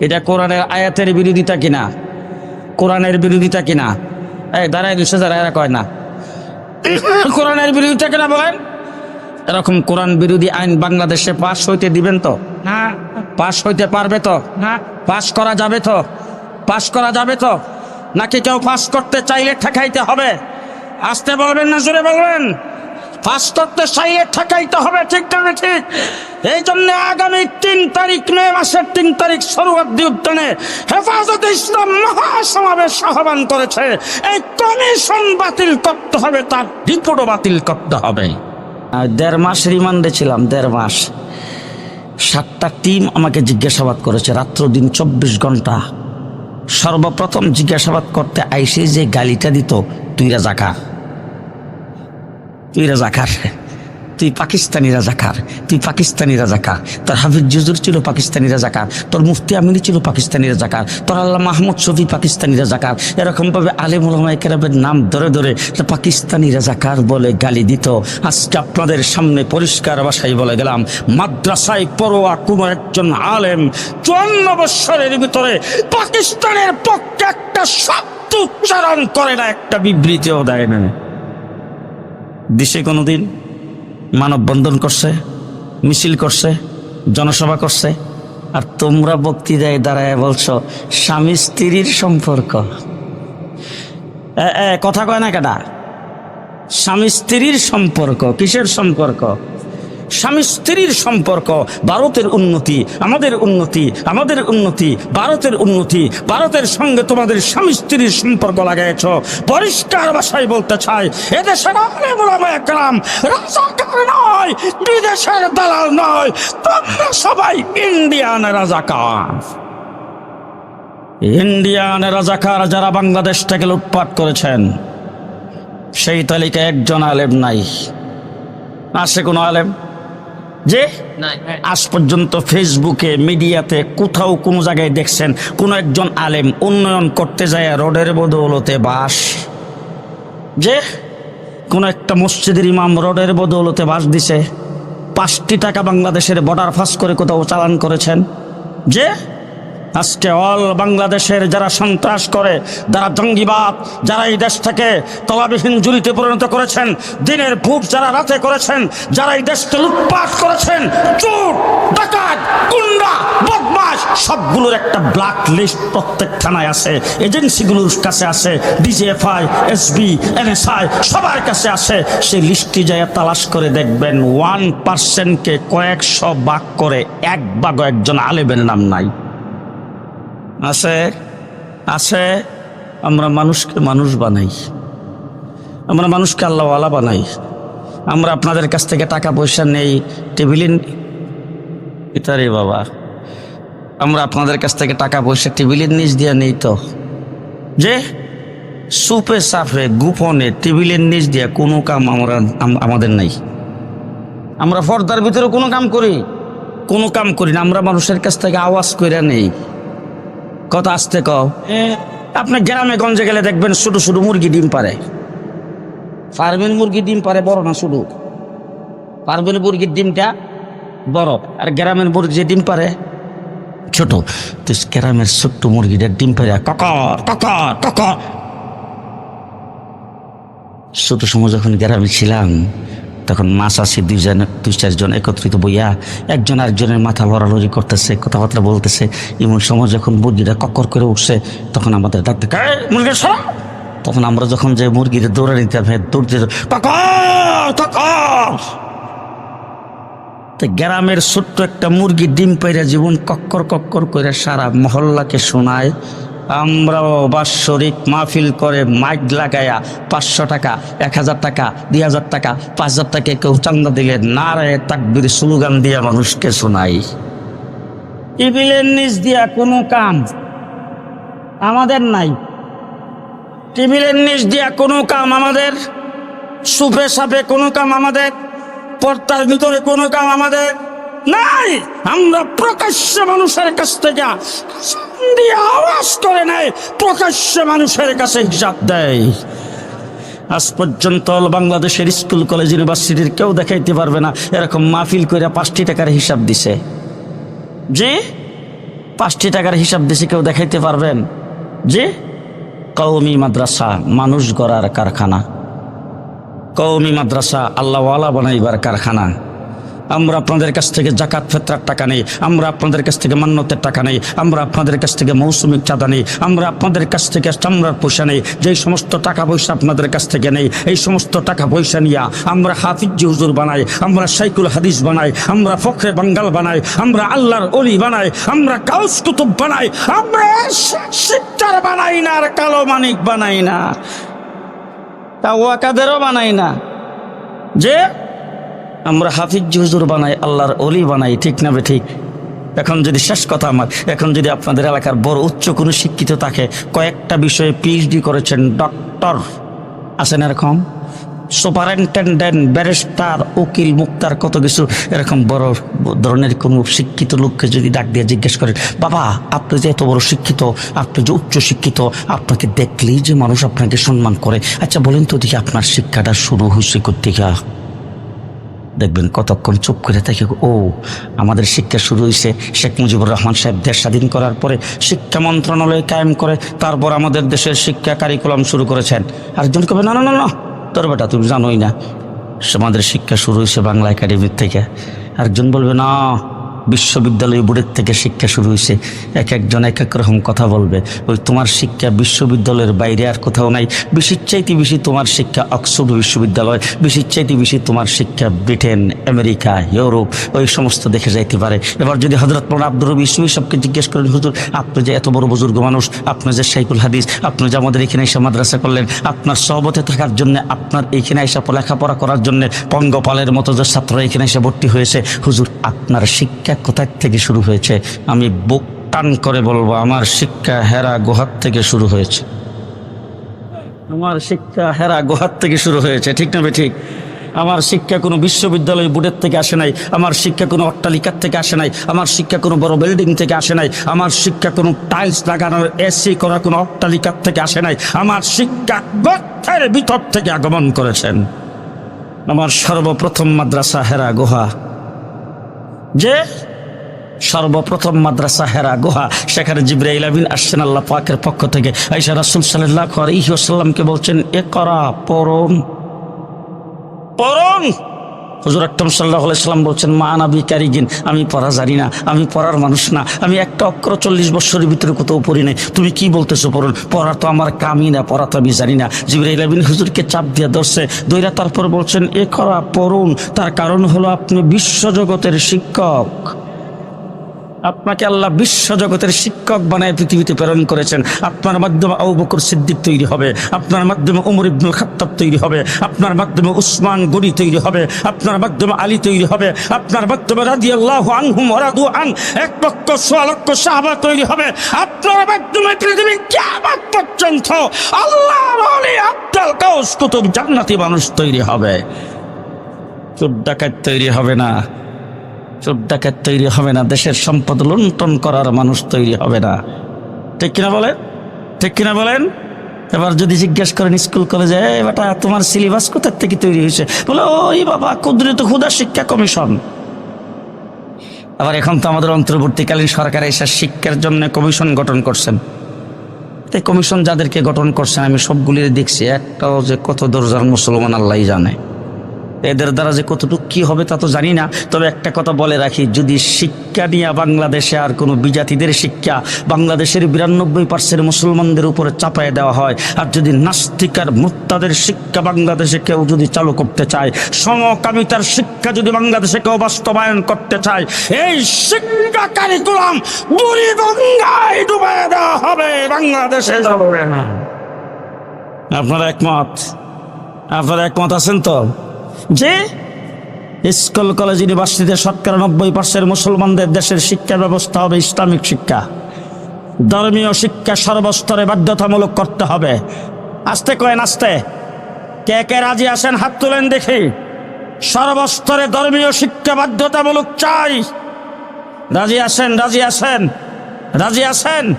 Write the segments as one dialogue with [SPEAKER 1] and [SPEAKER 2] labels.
[SPEAKER 1] এটা কোরআনের আয়াতের বিরোধিতা কিনা? কোরআনের বিরোধিতা কিনা? এই দাঁড়ায় দুশো যারা এরা কয় না? কোরআনের বিরোধিতা কিনা বলেন? এরকম কোরআন বিরোধী আইন বাংলাদেশে পাশ হইতে দিবেন তো?
[SPEAKER 2] না।
[SPEAKER 1] পাশ হইতে পারবে তো?
[SPEAKER 2] না।
[SPEAKER 1] পাশ করা যাবে তো? পাশ করা যাবে তো? নাকি কেউ পাশ করতে চাইলে ঠেকাইতে হবে? আসতে বলবেন না জোরে বলবেন? করতে চাইলে ঠেকাইতে হবে, ঠিক না ঠিক? এই জন্য আগামী তিন তারিখ, মে মাসের তিন তারিখ সরুয়াদ্দি উদ্যানে হেফাজত ইসলাম মহাসমাবেশ আহ্বান করেছে। এই কমিশন বাতিল করতে হবে, তার রিপোর্টও বাতিল করতে হবে। দেড় মাস রিমান্ডে ছিলাম, দেড় মাস। সাতটা টিম আমাকে জিজ্ঞাসাবাদ করেছে, রাত্র দিন চব্বিশ ঘণ্টা। সর্বপ্রথম জিজ্ঞাসাবাদ করতে আইসে যে গালিটা দিত তুই রাজাকার তুই রাজা রাজাকার। তুই পাকিস্তানি রাজা রাজাকার। তুই পাকিস্তানি রাজা রাজাকার। তোর হাফিজ জুজুর ছিল পাকিস্তানি রাজা রাজাকার। তোর মুফতি আমিনী ছিল পাকিস্তানি রাজাকার। তোর আল্লাহ মাহমুদ শফি পাকিস্তানি রাজাকার। এরকমভাবে আলিম ওলামায়ে কেরামের নাম ধরে ধরে পাকিস্তানি রাজাকার বলে গালি দিত। আজকে আপনাদের সামনে পরিষ্কার ভাষায় বলে গেলাম, মাদ্রাসায় পড়োয়া কোনো একজন আলেম চুয়ান্ন বৎসরের ভিতরে পাকিস্তানের পক্ষে একটা শব্দ উচ্চারণ করে না, একটা বিবৃতিও দেয় না। দেশে কোনো কোনোদিন মানববন্ধন করছে, মিছিল করছে, জনসভা করছে, আর তোমরা বক্তৃতায় দাঁড়ায় বলছ, স্বামী স্ত্রীর সম্পর্ক। কথা কয় না কেটা স্বামী স্ত্রীর সম্পর্ক, কিসের সম্পর্ক? স্বামী স্ত্রীর সম্পর্ক, ভারতের উন্নতি, আমাদের উন্নতি আমাদের উন্নতি, ভারতের উন্নতি, ভারতের সঙ্গে তোমাদের স্বামী স্ত্রীর সম্পর্ক লাগাইছ পরিষ্কার ভাষায় বলতে চাই, এদেশের একরাম রাজাকার নয়, বিদেশের দালাল নয়, তোমরা সবাই ইন্ডিয়ান রাজাকার ইন্ডিয়ান রাজাকার যারা বাংলাদেশ থেকে লুটপাট করেছেন? সেই তালিকায় একজন আলেম নাই। আছে কোনো আলেম? যে আজ পর্যন্ত ফেসবুকে মিডিয়াতে কোথাও কোনো জায়গায় দেখছেন কোনো একজন আলেম উন্নয়ন করতে যায় রোডের বদৌলতে বাস। যে কোন একটা মসজিদের ইমাম রোডের বদৌলতে বাস দিছে। পাঁচটি টাকা বাংলাদেশের বর্ডার ফাঁস করে কোথাও চালান করেছেন। যে আজকে অল বাংলাদেশের যারা সন্ত্রাস করে, যারা জঙ্গিবাদ, যারা এই দেশ থেকে তলাবিহীন জুড়িতে পরিণত করেছেন, দিনের ভূত যারা রাতে করেছেন, যারা এই দেশকে লুটপাট করেছেন, চোর, ডাকাত, গুন্ডা বদমাস সবগুলোর একটা ব্ল্যাক লিস্ট প্রত্যেক থানায় আছে, এজেন্সিগুলোর কাছে আছে, ডিজিএফআই, এসবি, এনএসআই, সবার কাছে আছে। সেই লিস্টটি যায় তালাশ করে দেখবেন ওয়ান পার্সেন্টকে কয়েকশো ভাগ করে এক ভাগও একজন আলেবের নাম নাই। আছে আছে, আমরা মানুষকে মানুষ বানাই। আমরা মানুষকে আল্লাহওয়ালা বানাই। আমরা আপনাদের কাছ থেকে টাকা পয়সা নেই। টেবিলে ইতারে বাবা। আমরা আপনাদের কাছ থেকে টাকা পয়সা টেবিলের নিচ দিয়ে নেই তো। যে? সুপে সাফে, গোপনে, টেবিলের নিচ দিয়ে কোনো কাম আমরা আমাদের নাই। আমরা পর্দার ভিতরে কোনো কাম করি। কোনো কাম করি না, আমরা মানুষের কাছ থেকে আওয়াজ করে নেই। কথা আসতে কও। আপনি গ্রামে গঞ্জে গেলে দেখবেন শুধু শুধু মুরগি ডিম পারে। ফার্মের মুরগি ডিম পারে বড় না শুধু। ফার্মের মুরগির ডিমটা বড়। আর গ্রামের মুরগি ডিম পারে, ছোট। তো গ্রামের ছোট্ট মুরগিটার ডিম পারে ককর ককর ককর। ছোট সময় যখন গ্রামে ছিলাম তখন মাছ আছে দুইজন দুই চারজন একত্রিত বইয়া একজন আরেকজনের মাথা লড়ালড়ি করতেছে কথাবার্তা বলতেছে। এমন সময় যখন মুরগিটা কক্কর করে উঠছে তখন আমাদের ডাকতে "এই, মুরগি সরা!" তখন আমরা যখন যে মুরগিটা দৌড়ে নিতে হবে ককর ককর তো গ্রামের ছোট্ট একটা মুরগি ডিম পাইরা জীবন কক্কর কক্কর করে সারা মহল্লাকে শোনায়। আমরাও বাৎসরিক মাহফিল করে মাইক লাগায়া পাঁচশো টাকা, এক হাজার টাকা, দুই হাজার টাকা, পাঁচ হাজার টাকা কেউ চান্দা দিলে নারায় তাকবির স্লোগান দিয়া মানুষকে শোনাই। টেবিলের নিচ দিয়া কোনো কাম আমাদের নাই। টেবিলের নিচ দিয়া কোনো কাম আমাদের সুপে সাপে কোনো কাম আমাদের, পর্দার ভিতরে কোনো কাম আমাদের নাই। আমরা প্রকাশ্য মানুষের কাছ থেকে দিয়ে আওয়াজ করে নেয়, প্রকাশ্য মানুষের কাছে হিসাব দেয়। আজ পর্যন্ত বাংলাদেশের স্কুল, কলেজ, ইউনিভার্সিটির কেউ দেখাইতে পারবে না, এরকম মাহফিল করে পাঁচটি টাকার হিসাব দিছে। যে পাঁচটি টাকার হিসাব দেশে কেউ দেখাইতে পারবেন? যে কৌমি মাদ্রাসা, মানুষ গড়ার কারখানা। কৌমি মাদ্রাসা, আল্লাহওয়ালা বানাইবার কারখানা। আমরা আপনাদের কাছ থেকে জাকাত, ফেতরার টাকা নেই। আমরা আপনাদের কাছ থেকে মান্যতের টাকা নেই। আমরা আপনাদের কাছ থেকে মৌসুমিক চাঁদা নেই। আমরা আপনাদের কাছ থেকে চামড়ার পয়সা নেই। যেই সমস্ত টাকা পয়সা আপনাদের কাছ থেকে নেই, এই সমস্ত টাকা পয়সা নিয়ে আমরা হাফিজ হুজুর বানাই, আমরা সাইকুল হাদিস বানাই, আমরা ফখরে বাঙ্গাল বানাই, আমরা আল্লাহর অলি বানাই, আমরা কাউস কুতুব বানাই, আমরা বানাই না আর কালো মানিক বানাই না। তা ওয়াকাদেরও বানাই না। যে আমরা হাফিজ হুজুর বানাই, আল্লাহর অলি বানাই, ঠিক না ঠিক? এখন যদি শেষ কথা আমার, এখন যদি আপনাদের এলাকার বড় উচ্চ কোনো শিক্ষিত থাকে, কয়েকটা বিষয়ে পিএইচডি করেছেন ডক্টর আছেন এরকম? সুপারিনটেন্ডেন্ট ব্যারিস্টার উকিল, মুক্তার কত কিছু, এরকম বড় ধরনের কোনো শিক্ষিত লোককে যদি ডাক দিয়ে জিজ্ঞেস করেন, বাবা, আপনি যে এত বড় শিক্ষিত, আপনি যে উচ্চ শিক্ষিত, আপনাকে দেখলেই যে মানুষ আপনাকে সম্মান করে। আচ্ছা বলেন তো দেখি আপনার শিক্ষাটা শুরু হয়েছে কোথেকে দেখবেন কতক্ষণ চুপ করে থাকে। ও, আমাদের শিক্ষা শুরু হয়েছে শেখ মুজিবুর রহমান সাহেব দেশ স্বাধীন করার পরে শিক্ষা মন্ত্রণালয় কায়েম করে তারপর আমাদের দেশের শিক্ষা কারিকুলাম শুরু করেছেন। আর আরেকজন কবে, না না না না, তোর বেটা, তুমি জানোই না, আমাদের শিক্ষা শুরু হয়েছে বাংলা একাডেমির থেকে। আরেকজন বলবে, না বিশ্ববিদ্যালয় বোর্ডের থেকে শিক্ষা শুরু হয়েছে। এক একজন এক এক রকম কথা বলবে। ওই তোমার শিক্ষা বিশ্ববিদ্যালয়ের বাইরে আর কোথাও নাই। বেশির চাইতে বেশি তোমার শিক্ষা অক্সফোর্ড বিশ্ববিদ্যালয়, বেশির চাইতে বেশি তোমার শিক্ষা ব্রিটেন, আমেরিকা, ইউরোপ, ওই সমস্ত দেখে যাইতে পারে। এবার যদি হজরত মোহাম্মদ আব্দুর রবি ইসুই সবকে জিজ্ঞেস করেন, হুজুর, আপনি যে এত বড় বুজুর্গ মানুষ, আপনি যে সাইকুল হাদিস, আপনি যে আমাদের এখানে এসে মাদ্রাসা করলেন, আপনার সহবতে থাকার জন্য, আপনার এইখানে এসে লেখাপড়া করার জন্য পঙ্গপালের মতো যে ছাত্র এখানে এসে ভর্তি হয়েছে, হুজুর, আপনার শিক্ষা কোথায় থেকে শুরু হয়েছে? আমি বুক টান করে বলব, আমার শিক্ষা হেরা গুহার থেকে শুরু হয়েছে। আমার শিক্ষা হেরা গুহার থেকে শুরু হয়েছে, ঠিক না ঠিক আমার শিক্ষা কোনো বিশ্ববিদ্যালয় বোর্ডের থেকে আসে নাই, আমার শিক্ষা কোনো অট্টালিকার থেকে আসে নাই, আমার শিক্ষা কোনো বড় বিল্ডিং থেকে আসে নাই, আমার শিক্ষা কোনো টাইলস লাগানোর এসি করা কোনো অট্টালিকার থেকে আসে নাই, আমার শিক্ষা গর্তের ভিতর থেকে আগমন করেছেন। আমার সর্বপ্রথম মাদ্রাসা হেরা গুহা। যে সর্বপ্রথম মাদ্রাসা হেরা গুহা। সেখানে জিব্রাইল আমিন আসছেন আল্লাহ পাকের পক্ষ থেকে। আইসা রাসুল সাল্লাহ বলছেন, এ করা পরম পরম হুজুর আকরম সাল্লাহ বলছেন, মা নাবি কারিগিন, আমি পড়া জানি না, আমি পড়ার মানুষ না, আমি একটা অক্ষর চল্লিশ বছরের ভিতরে কোথাও পড়ি নাই। তুমি কি বলতেছো পড়ুন? পড়া তো আমার কামই না, পড়া তো আমি জানি না। জিবরাইল আমিন হুজুরকে চাপ দিয়ে ধরছে দইরা তারপর বলছেন, এ করা, পড়ুন। তার কারণ হলো আপনি বিশ্বজগতের শিক্ষক। আপনাকে আল্লাহ বিশ্ব জগতের শিক্ষক বানায় পৃথিবীতে প্রেরণ করেছেন। আপনার মাধ্যমে আবু বকর সিদ্দিক তৈরি হবে। আপনার মাধ্যমে উমর ইবনুল খাত্তাব তৈরি হবে। আপনার মাধ্যমে উসমান গনি তৈরি হবে। আপনার মাধ্যমে আলী তৈরি হবে। আপনার মাধ্যমে রাদিয়াল্লাহু আনহুম ওয়া রাদু আন। এক লক্ষ, সোয়া লক্ষ সাহাবা তৈরি হবে। আপনার মাধ্যমে পৃথিবী কিয়ামত পর্যন্ত আল্লাহর ওলি আব্দুল কাউস কুতুব জান্নাতি মানুষ তৈরি হবে। চোর ডাকাত তৈরি হবে না। চোর ডাকাত তৈরি হবে না, দেশের সম্পদ লুণ্ঠন করার মানুষ তৈরি হবে না। ঠিক কিনা বলেন? ঠিক কিনা বলেন? এবার যদি জিজ্ঞেস করেন স্কুল কলেজে "এই বেটা, তোমার সিলেবাস কোথার থেকে তৈরি হয়েছে? বলে, ওই বাবা কুদরত ক্ষুদা শিক্ষা কমিশন। আবার এখন তো আমাদের অন্তর্বর্তীকালীন সরকার এসে শিক্ষার জন্য কমিশন গঠন করছেন। তাই কমিশন যাদেরকে গঠন করছেন, আমি সবগুলি দেখছি, একটাও যে কত দরজার মুসলমান আল্লাহ জানে। এদের দ্বারা যে কতটুকু কি হবে তা তো জানি না। তবে একটা কথা বলে রাখি, যদি শিক্ষা নিয়ে বাংলাদেশে আর কোনো বিজাতিদের শিক্ষা বাংলাদেশের বিরানব্বই পার্সেন্ট মুসলমানদের উপরে চাপায় দেওয়া হয়, আর যদি নাস্তিক আর মুক্তাদের শিক্ষা বাংলাদেশে কেউ যদি চালু করতে চায়, সমকামিতার শিক্ষা যদি বাংলাদেশে কেউ বাস্তবায়ন করতে চায়, এই শিক্ষা কারিকুলাম বুড়ি গঙ্গায় ডুবে দেওয়া হবে, বাংলাদেশে আপনারা একমত? আপনারা একমত আছেন তো? যে স্কুল, কলেজ, ইউনিভার্সিটিতে শতকরা নব্বই পার্সেন্ট মুসলমানদের দেশের শিক্ষা ব্যবস্থা হবে ইসলামিক শিক্ষা। ধর্মীয় শিক্ষা সর্বস্তরে বাধ্যতামূলক করতে হবে। আস্তে কয়েন, আস্তে। কে কে রাজি আসেন হাত তুলেন দেখি। সর্বস্তরে ধর্মীয় শিক্ষা বাধ্যতামূলক চাই। রাজি আসেন রাজি আসেন রাজি আসেন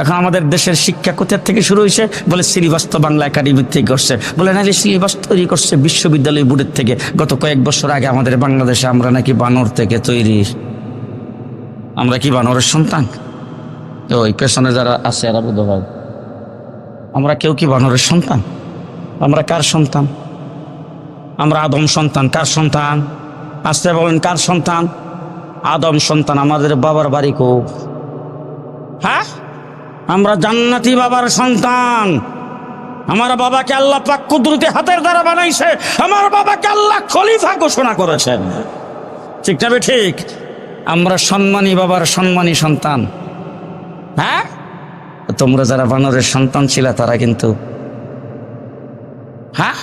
[SPEAKER 1] এখন আমাদের দেশের শিক্ষা কোথার থেকে শুরু হয়েছে? বলে সিলেবাস তো বাংলা একাডেমি থেকে করছে। বলে না সিলেবাস তৈরি করছে বিশ্ববিদ্যালয় বোর্ডের থেকে। গত কয়েক বছর আগে আমাদের বাংলাদেশে আমরা নাকি বানর থেকে তৈরি। আমরা কি বানরের সন্তান? ওই পেছনে যারা আছে এরা বুধ ভাই আমরা কেউ কি বানরের সন্তান? আমরা কার সন্তান? আমরা আদম সন্তান, কার সন্তান? আসতে বলেন, কার সন্তান? আদম সন্তান আমাদের বাবার বাড়ি কো হ্যাঁ? আমরা জান্নাতি বাবার সন্তান। আমার বাবাকে আল্লাহ পাক কুদরতি হাতের দ্বারা বানাইছে। আমার বাবাকে আল্লাহ খলিফা ঘোষণা করেছেন। ঠিক না ঠিক? আমরা সম্মানী বাবার সম্মানী সন্তান। হ্যাঁ? তোমরা যারা বানরের সন্তান ছিল, তারা কিন্তু হ্যাঁ?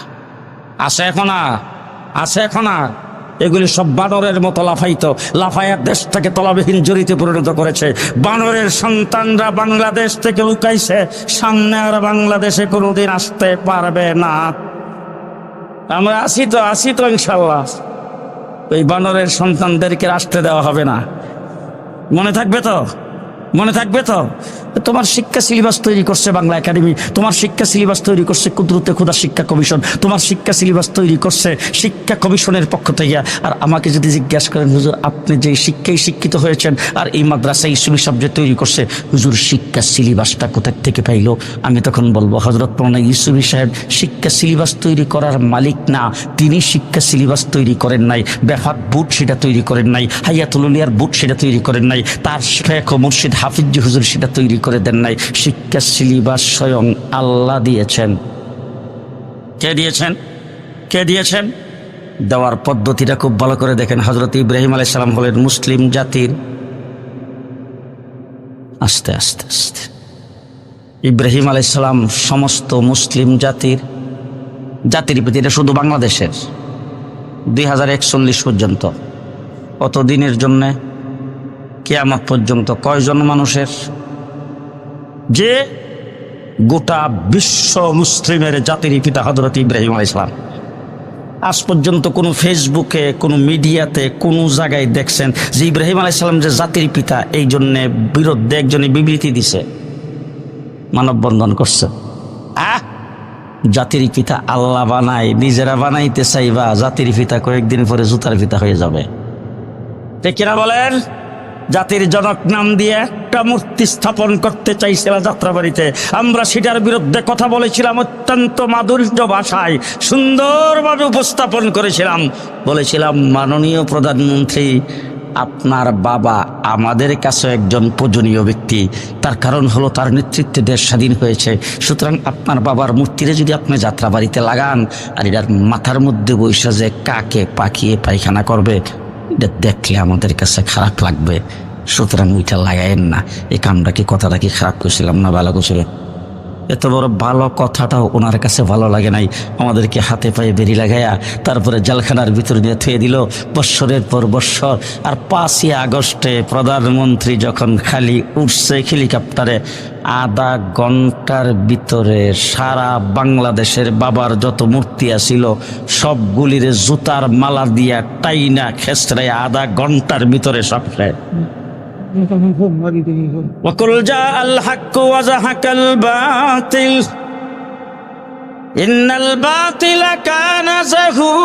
[SPEAKER 1] আছে এখন আছে এখন আর? এগুলি সব বানরের মতো লাফাইত লাফায়া দেশটাকে তলাবিহীন জড়িতে পরিণত করেছে। বানরের সন্তানরা বাংলাদেশ থেকে লুকাইছে, সামনে আর বাংলাদেশে কোনোদিন আসতে পারবে না। আমরা আসি তো আসি তো ইনশাল্লাহ ওই বানরের সন্তানদেরকে আসতে দেওয়া হবে না। মনে থাকবে তো? মনে থাকবে তো? তোমার শিক্ষা সিলেবাস তৈরি করছে বাংলা একাডেমি। তোমার শিক্ষা সিলেবাস তৈরি করছে কুদরতে খুদা শিক্ষা কমিশন। তোমার শিক্ষা সিলেবাস তৈরি করছে শিক্ষা কমিশনের পক্ষ থেকে। আর আমাকে যদি জিজ্ঞাসা করেন, হুজুর, আপনি যে শিক্ষায় শিক্ষিত হয়েছেন আর এই মাদ্রাসা ইসুমি সাবজেক্ট তৈরি করছে, হুজুর, শিক্ষা সিলেবাসটা কোথা থেকে পাইলো? আমি তখন বলব হজরত মৌলানা ইসুমি সাহেব, শিক্ষা সিলেবাস তৈরি করার মালিক না। তিনি শিক্ষা সিলেবাস তৈরি করেন নাই। ব্যাফাক বুট সেটা তৈরি করেন নাই। হাইয়াতুলিয়ার বুট সেটা তৈরি করেন নাই। তার শেখ ও মুর্শিদ হাফিজ হুজুর সেটা তৈরি করে দেন নাই, শিক্ষা সিলেবাস স্বয়ং আল্লাহ দিয়েছেন। কে দিয়েছেন? কে দিয়েছেন? দেওয়ার পদ্ধতিটা খুব ভালো করে দেখেন হজরত ইব্রাহিম আলাই সালাম হলেন মুসলিম জাতির। আস্তে আস্তে আস্তে। ইব্রাহিম আলাইসালাম সমস্ত মুসলিম জাতির জাতির প্রতি এটা শুধু বাংলাদেশের। দুই হাজার একচল্লিশ পর্যন্ত। অত দিনের জন্যে কেয়ামত পর্যন্ত কয়জন মানুষের? যে গোটা বিশ্ব মুসলিমের জাতির পিতা হজরত ইব্রাহিম আলাইসালাম আজ পর্যন্ত কোনো ফেসবুকে, কোনো মিডিয়াতে, কোনো জায়গায় দেখছেন যে ইব্রাহিম আলাইসালাম যে জাতির পিতা, এই জন্যে বিরুদ্ধে একজনে বিবৃতি দিছে। মানববন্ধন করছে। আহ! জাতির পিতা আল্লাহ বানাই নিজেরা বানাইতে চাইবা, জাতির পিতা কয়েকদিন পরে জুতার পিতা হয়ে যাবে। কিনা বলেন? জাতির জনক নাম দিয়ে একটা মূর্তি স্থাপন করতে চাইছিল যাত্রাবাড়িতে। আমরা সেটার বিরুদ্ধে কথা বলেছিলাম অত্যন্ত মাধুর্য ভাষায়, সুন্দরভাবে উপস্থাপন করেছিলাম। বলেছিলাম, মাননীয় প্রধানমন্ত্রী, আপনার বাবা আমাদের কাছে একজন পূজনীয় ব্যক্তি। তার কারণ হলো তার নেতৃত্বে দেশ স্বাধীন হয়েছে। সুতরাং আপনার বাবার মূর্তিরে যদি আপনি যাত্রাবাড়িতে লাগান, আর এটার মাথার মধ্যে বৈশা যে কাকে পাকিয়ে পায়খানা করবে এটা দেখলে আমাদের কাছে খারাপ লাগবে। সুতরাং ওইটা লাগাইন না। এই কামটা কি, কথাটা কি খারাপ করছিলাম না ভালো করছিল এত বড় ভালো কথাটাও ওনার কাছে ভালো লাগে নাই আমাদেরকে হাতে পায়ে বেরি লাগাইয়া তারপরে জেলখানার ভিতর নিয়ে থুয়ে দিল বৎসরের পর বৎসর, আর পাঁচই আগস্টে প্রধানমন্ত্রী যখন খালি উঠছে হেলিকপ্টারে, আধা ঘণ্টার ভিতরে সারা বাংলাদেশের বাবার যত মূর্তি আছিল, সবগুলির জুতার মালা দিয়া টাইনা খেসরাই আধা ঘণ্টার ভিতরে সব। وقل جاء الحق وزهق الباطل. إن الباطل كان زهوقا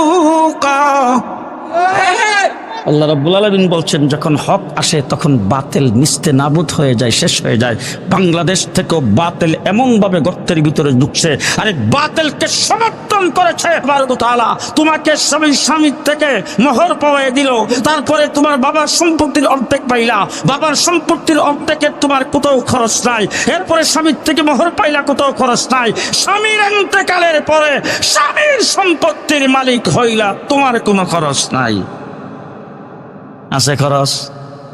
[SPEAKER 1] আল্লাহ রাব্বুল আলামিন বলছেন, যখন হক আসে তখন বাতিল নিস্তে নাবুদ হয়ে যায়, শেষ হয়ে যায়। বাংলাদেশ থেকেও বাতিল এমন ভাবে গর্তের ভিতরে ঢুকছে, আরে বাতিলকে সমর্থন করেছে তাআলা। তোমাকে স্বামী স্বামীর থেকে মোহর পাওয়াই দিল, তারপরে তোমার বাবার সম্পত্তির অর্ধেক পাইলা, বাবার সম্পত্তির অর্ধেকের তোমার কোথাও খরচ নাই, এরপরে স্বামীর থেকে মোহর পাইলা, কোথাও খরচ নাই। স্বামীর এতেকালের পরে স্বামীর সম্পত্তির মালিক হইলা, তোমার কোনো খরচ নাই। আছে খরচ?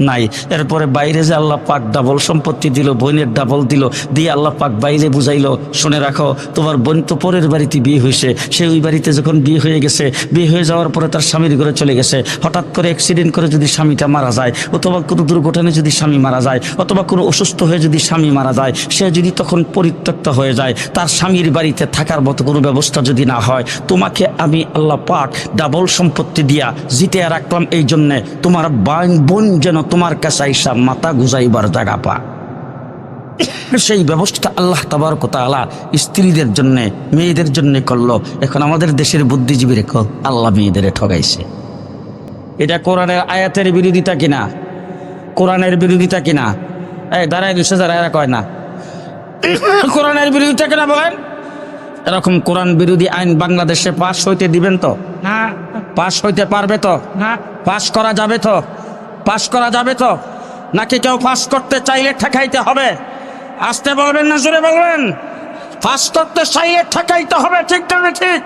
[SPEAKER 1] নাই। এরপরে বাইরে যে আল্লাহ পাক ডাবল সম্পত্তি দিল, বোনের ডাবল দিল, দিয়ে আল্লাহ পাক বাইরে বুঝাইলো, শুনে রাখো, তোমার বোন তো পরের বাড়িতে বিয়ে হয়েছে সে ওই বাড়িতে যখন বিয়ে হয়ে গেছে, বিয়ে হয়ে যাওয়ার পরে তার স্বামীর ঘরে চলে গেছে। হঠাৎ করে অ্যাক্সিডেন্ট করে যদি স্বামীটা মারা যায়, অথবা কোনো দুর্ঘটনায় যদি স্বামী মারা যায়, অথবা কোনো অসুস্থ হয়ে যদি স্বামী মারা যায়, সে যদি তখন পরিত্যক্ত হয়ে যায়, তার স্বামীর বাড়িতে থাকার মতো কোনো ব্যবস্থা যদি না হয়, তোমাকে আমি আল্লাহ পাক ডাবল সম্পত্তি দিয়া জিতে রাখলাম। এই জন্যে তোমার বান- যেন তোমার কাছে আইসা মাথা গুজাইবার জায়গা পা। সেই ব্যবস্থা আল্লাহ তাবার কথা আলা স্ত্রীদের জন্যে মেয়েদের জন্য করল। এখন আমাদের দেশের বুদ্ধিজীবীর আল্লাহ মেয়েদের ঠগাইছে। এটা কোরআনের আয়াতের বিরোধিতা কিনা? কোরআনের বিরোধিতা কিনা? এই দাঁড়ায় দুশো যারা এরা কয় না। কোরআনের বিরোধিতা কেনা বলেন? এরকম কোরআন বিরোধী আইন বাংলাদেশে পাশ হইতে দিবেন তো?
[SPEAKER 2] না।
[SPEAKER 1] পাশ হইতে পারবে তো?
[SPEAKER 2] না।
[SPEAKER 1] পাশ করা যাবে তো? পাশ করা যাবে তো? নাকি কেউ পাশ করতে চাইলে ঠেকাইতে হবে? আসতে বলবেন না, জোরে বলবেন? পাশ করতে চাইলে ঠেকাইতে হবে, ঠিক না ঠিক?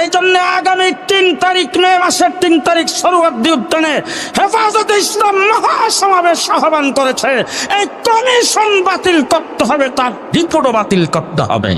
[SPEAKER 1] এই জন্য আগামী তিন তারিখ, মে মাসের তিন তারিখ সরুয়াদ্দি উদ্যানে হেফাজতে ইসলাম মহাসমাবেশ আহ্বান করেছে। এই কমিশন বাতিল করতে হবে, তার রিপোর্টও বাতিল করতে হবে।